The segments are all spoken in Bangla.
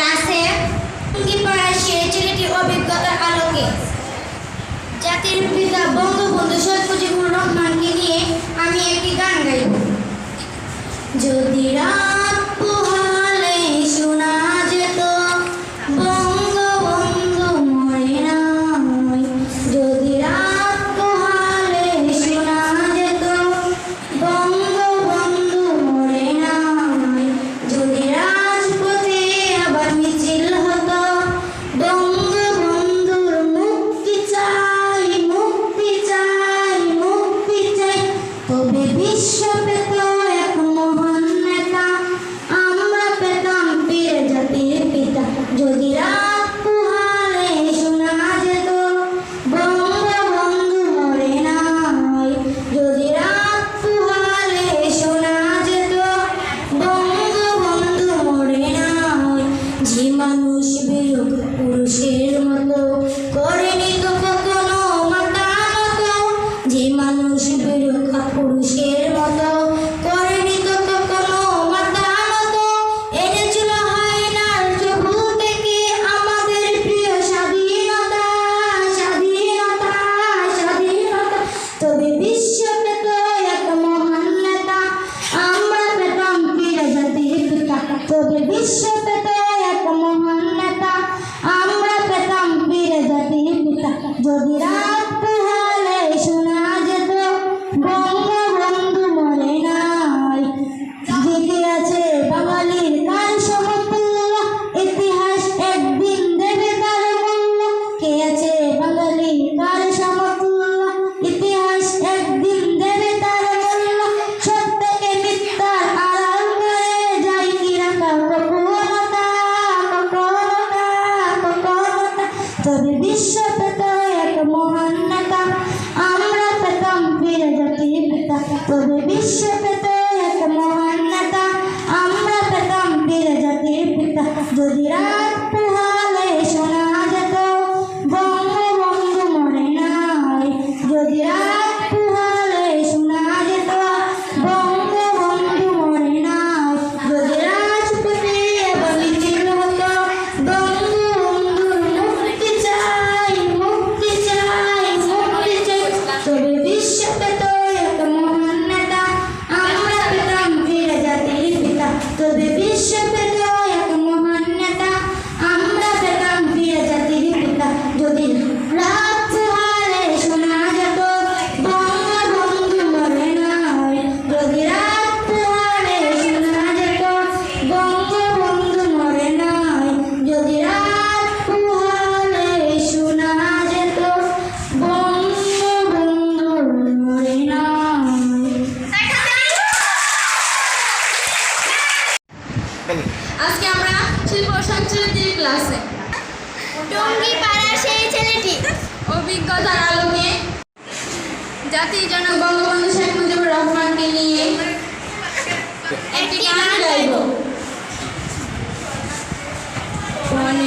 ক্লাসে হিন্দি পড়ায় সেই ছেলেটির অভিজ্ঞতার আলোকে। জাতির পিতা বঙ্গবন্ধু শেখ মুজিবুর রহমানকে নিয়ে আমি একটি গান গাইব। যদি রাম Jadi takbir অভিজ্ঞতার আলোকে জাতির জনক বঙ্গবন্ধু শেখ মুজিবুর রহমানকে নিয়ে একটি গান গাইব। মনে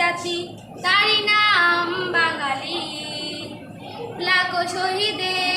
জাতি তারি নাম বাঙালি। লাখো শহীদের